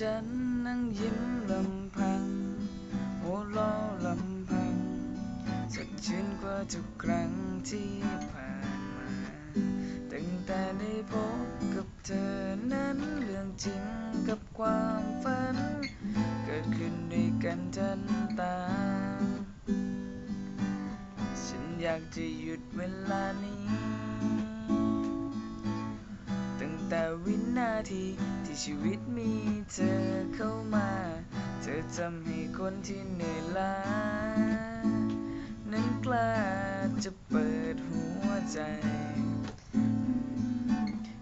ฉันนั่งยิ้มลำพังหัวเราลำพังสดชื่นกว่าทุกครั้งที่ผ่านมาตั้งแต่ได้พบกับเธอนั้นเรื่องจริงกับความฝัน เกิดขึ้นด้วยกันทันตา ฉันอยากจะหยุดเวลานี้ ทีที่ชีวิตมีเธอเข้ามา เธอทำให้คนที่เหนื่อยล้า นั้นกล้าจะเปิดหัวใจ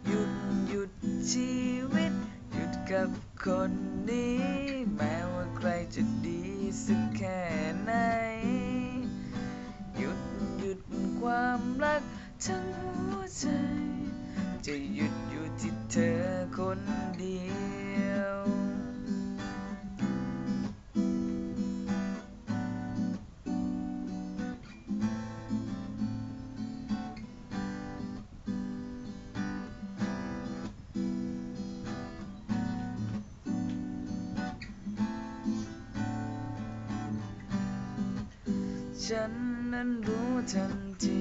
หยุดหยุดชีวิต หยุดกับคนนี้ แม้ว่าใครจะดีสักแค่ไหน หยุดหยุดความรักทั้งหัวใจ จะหยุดอยู่ที่เธอคนเดียว ฉันนั้นรู้ทันที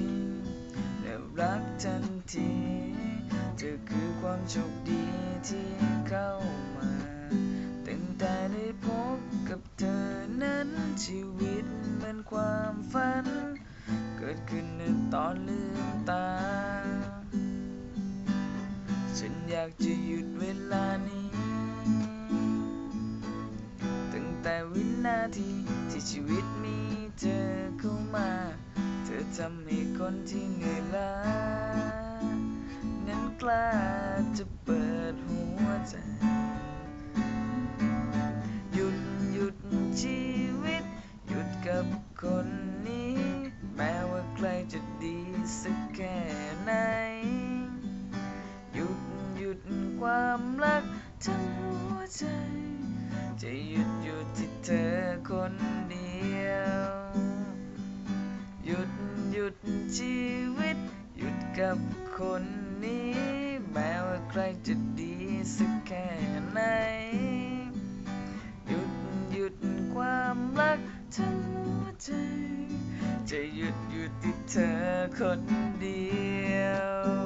คือความโชคดีที่เข้ามาตั้งแต่ได้พบกับเธอนั้นชีวิตเหมือนความฝัน เกิดขึ้นในตอนลืมตา ฉันอยากจะหยุดเวลานี้ ตั้งแต่วินาทีที่ชีวิตมีเธอเข้ามา เธอทำให้คนที่เหนื่อยล้า กล้าจะเปิดหัวใจ หยุดหยุดชีวิต หยุดกับคนนี้ แม้ว่าใครจะดีสักแค่ไหน หยุดหยุดความรักทั้งหัวใจ จะหยุดอยู่ที่เธอคนเดียว หยุดหยุดชีวิต หยุดกับคนนี้ รจะดีสักแค่ไหน หยุดหยุดความรักทั้งหัวใจ จะหยุดอยู่ที่เธอคนเดียว